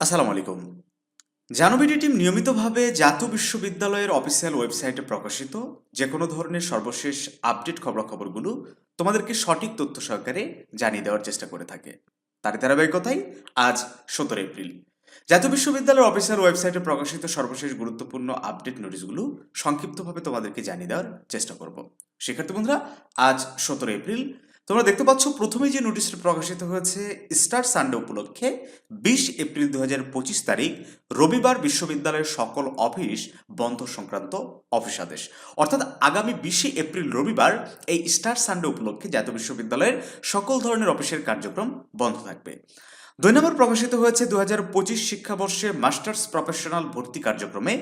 আসসালামু আলাইকুম। জানবিডি টিম নিয়মিতভাবে জাতীয় বিশ্ববিদ্যালয়ের অফিসিয়াল ওয়েবসাইটে প্রকাশিত যে কোনো ধরনের সর্বশেষ আপডেট খবরাখবরগুলো তোমাদেরকে সঠিক তথ্য সহকারে জানিয়ে দেওয়ার চেষ্টা করে থাকে। তারই ধারাবাহিকতাই আজ সতেরো এপ্রিল। জাতীয় বিশ্ববিদ্যালয়ের অফিসিয়াল ওয়েবসাইটে প্রকাশিত সর্বশেষ গুরুত্বপূর্ণ আপডেট নোটিশগুলো সংক্ষিপ্তভাবে তোমাদেরকে জানিয়ে দেওয়ার চেষ্টা করব। শিক্ষার্থী বন্ধুরা, আজ সতেরো এপ্রিল। তোমরা দেখতে পাচ্ছ, প্রথমেই যে নোটিশটি প্রকাশিত হয়েছে, স্টার সানডে উপলক্ষে বিশ এপ্রিল দু তারিখ, রবিবার বিশ্ববিদ্যালয়ের সকল অফিস বন্ধ সংক্রান্ত অফিস আদেশ অর্থাৎ আগামী বিশে এপ্রিল রবিবার এই স্টার সানডে উপলক্ষে জাতীয় বিশ্ববিদ্যালয়ের সকল ধরনের অফিসের কার্যক্রম বন্ধ থাকবে। দুই নম্বর প্রকাশিত হয়েছে দু হাজার পঁচিশ শিক্ষাবর্ষে মাস্টার্স প্রফেশনাল ভর্তি কার্যক্রমে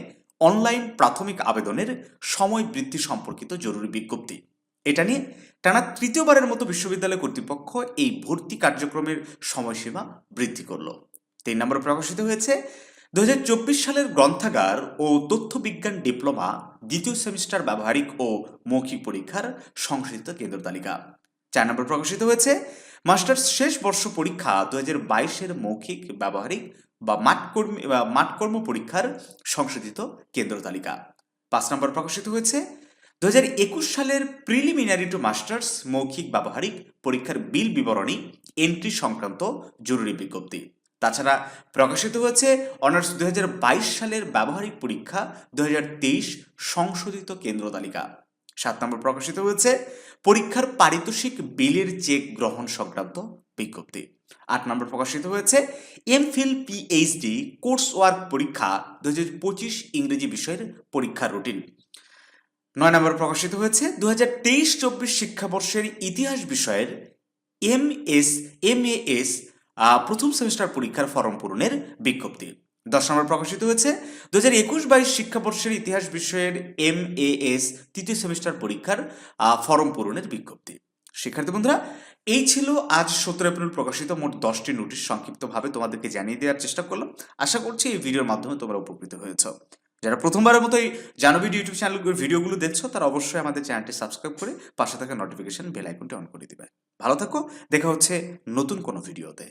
অনলাইন প্রাথমিক আবেদনের সময় বৃদ্ধি সম্পর্কিত জরুরি বিজ্ঞপ্তি। এটা নিয়ে টানা তৃতীয়বারের মতো বিশ্ববিদ্যালয় কর্তৃপক্ষ এই ভর্তি কার্যক্রমের সময়সীমা বৃদ্ধি করল। তিন নম্বর প্রকাশিত হয়েছে, দুহাজার চব্বিশ সালের গ্রন্থাগার ও তথ্য বিজ্ঞান ডিপ্লোমা দ্বিতীয় সেমিস্টার ব্যবহারিক ও মৌখিক পরীক্ষার সংশোধিত কেন্দ্র তালিকা। চার নম্বর প্রকাশিত হয়েছে, মাস্টার্স শেষ বর্ষ পরীক্ষা দু হাজার বাইশের মৌখিক, ব্যবহারিক বা মাঠকর্মী, বা মাঠকর্ম পরীক্ষার সংশোধিত কেন্দ্র তালিকা। পাঁচ নম্বর প্রকাশিত হয়েছে দু সালের প্রিলিমিনারি টু মাস্টার্স মৌখিক ব্যবহারিক পরীক্ষার বিল বিবরণী এন্ট্রি সংক্রান্ত জরুরি বিজ্ঞপ্তি। তাছাড়া প্রকাশিত হয়েছে অনার্স দুহাজার বাইশ সালের ব্যবহারিক পরীক্ষা দুহাজার তেইশ সংশোধিত কেন্দ্র তালিকা। সাত নম্বর প্রকাশিত হয়েছে পরীক্ষার পারিতোষিক বিলের চেক গ্রহণ সংক্রান্ত বিজ্ঞপ্তি। আট নম্বর প্রকাশিত হয়েছে এমফিল পিএইচডি কোর্স ওয়ার্ক পরীক্ষা দুই হাজার পঁচিশ ইংরেজি বিষয়ের পরীক্ষার রুটিন। নয় নম্বর প্রকাশিত হয়েছে দু হাজার তেইশ চব্বিশ শিক্ষাবর্ষের ইতিহাস বিষয়ের M S, M A S প্রথম সেমিস্টার পরীক্ষার ফর্ম পূরণের বিজ্ঞপ্তি। দশ নম্বর প্রকাশিত হয়েছে দু হাজার একুশ বাইশ শিক্ষাবর্ষের ইতিহাস বিষয়ের এম এ এস তৃতীয় সেমিস্টার পরীক্ষার ফর্ম পূরণের বিজ্ঞপ্তি। শিক্ষার্থী বন্ধুরা, এই ছিল আজ সতেরো এপ্রিল প্রকাশিত মোট দশটি নোটিশ সংক্ষিপ্তভাবে তোমাদেরকে জানিয়ে দেওয়ার চেষ্টা করলাম। আশা করছি এই ভিডিওর মাধ্যমে তোমরা উপকৃত হয়েছ। যারা প্রথমবারের মতো এই জানবিড ইউটিউব চ্যানেল ভিডিওগুলো দেখছ, তারা অবশ্যই আমাদের চ্যানেলটি সাবস্ক্রাইব করে পাশে থাকা নোটিফিকেশন বেল আইকনটি অন করে দিবে। ভালো থাকো, দেখা হচ্ছে নতুন কোনো ভিডিওতে